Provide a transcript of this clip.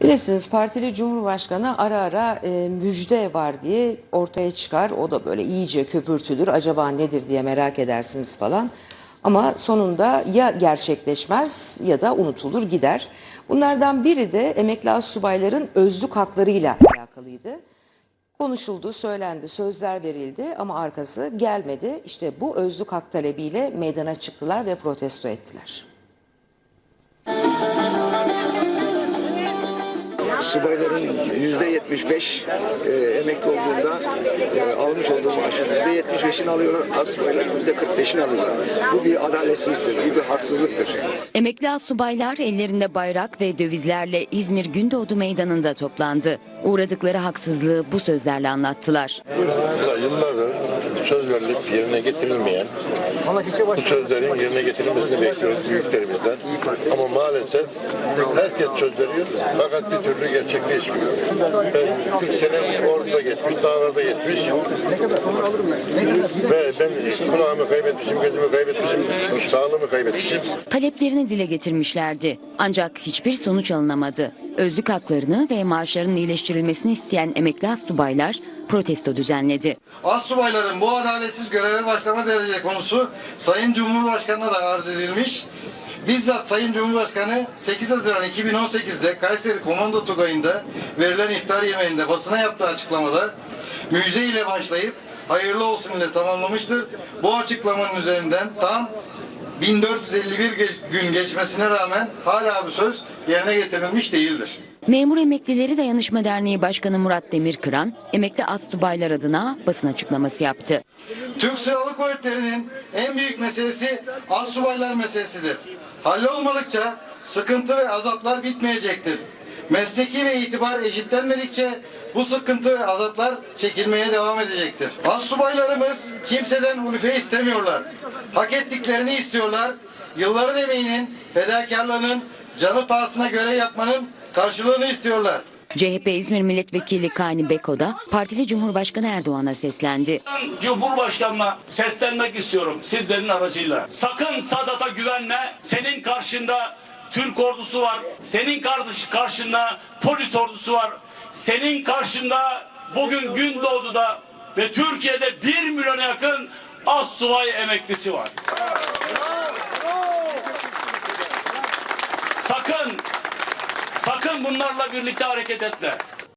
Bilirsiniz partili cumhurbaşkanı ara ara e, müjde var diye ortaya çıkar. O da böyle iyice köpürtülür. Acaba nedir diye merak edersiniz falan. Ama sonunda ya gerçekleşmez ya da unutulur gider. Bunlardan biri de emekli astsubayların özlük haklarıyla alakalıydı. Konuşuldu, söylendi, sözler verildi ama arkası gelmedi. İşte bu özlük hak talebiyle meydana çıktılar ve protesto ettiler. Subayların yüzde 75 e, emekli olduğunda e, almış olduğu maaşın yüzde 75'ini alıyorlar. Az subaylar yüzde 45'ini alıyorlar. Bu bir adaletsizliktir, bu bir haksızlıktır. Emekli astsubaylar ellerinde bayrak ve dövizlerle İzmir Gündoğdu Meydanı'nda toplandı. Uğradıkları haksızlığı bu sözlerle anlattılar. Yıllardır söz verilip yerine getirilmeyen bu sözlerin yerine getirilmesini bekliyoruz büyüklerimizden. Ama maalesef herkes söz veriyor fakat bir türlü gerçekleşmiyor. Ben 40 sene orada geçmiş, dağlarda geçmiş ve ben kulağımı kaybetmişim, gözümü kaybetmişim, sağlığımı kaybetmişim. Taleplerini dile getirmişlerdi. Ancak hiçbir sonuç alınamadı. Özlük haklarını ve maaşlarının iyileştirilmesini isteyen emekli astsubaylar protesto düzenledi. Astsubayların bu adaletsiz göreve başlama derece konusu Sayın Cumhurbaşkanı'na da arz edilmiş. Bizzat Sayın Cumhurbaşkanı 8 Haziran 2018'de Kayseri Komando Tugayı'nda verilen iftar yemeğinde basına yaptığı açıklamada müjde ile başlayıp hayırlı olsun ile tamamlamıştır. Bu açıklamanın üzerinden tam 1451 geç- gün geçmesine rağmen hala bu söz yerine getirilmiş değildir. Memur Emeklileri Dayanışma Derneği Başkanı Murat Demirkıran, emekli astsubaylar adına basın açıklaması yaptı. Türk Silahlı Kuvvetleri'nin en büyük meselesi astsubaylar meselesidir. Hallolmadıkça sıkıntı ve azaplar bitmeyecektir. Mesleki ve itibar eşitlenmedikçe bu sıkıntı ve azaplar çekilmeye devam edecektir. Astsubaylarımız kimseden ulfe istemiyorlar. Hak ettiklerini istiyorlar. Yılların emeğinin, fedakarlığının, canı pahasına göre yapmanın karşılığını istiyorlar. CHP İzmir Milletvekili Kani Beko da partili Cumhurbaşkanı Erdoğan'a seslendi. Cumhurbaşkanına seslenmek istiyorum sizlerin aracıyla. Sakın Sadat'a güvenme. Senin karşında Türk ordusu var. Senin karşında polis ordusu var. Senin karşında bugün Gündoğdu'da ve Türkiye'de 1 milyona yakın assubay emeklisi var. Sakın sakın bunlarla birlikte hareket etme.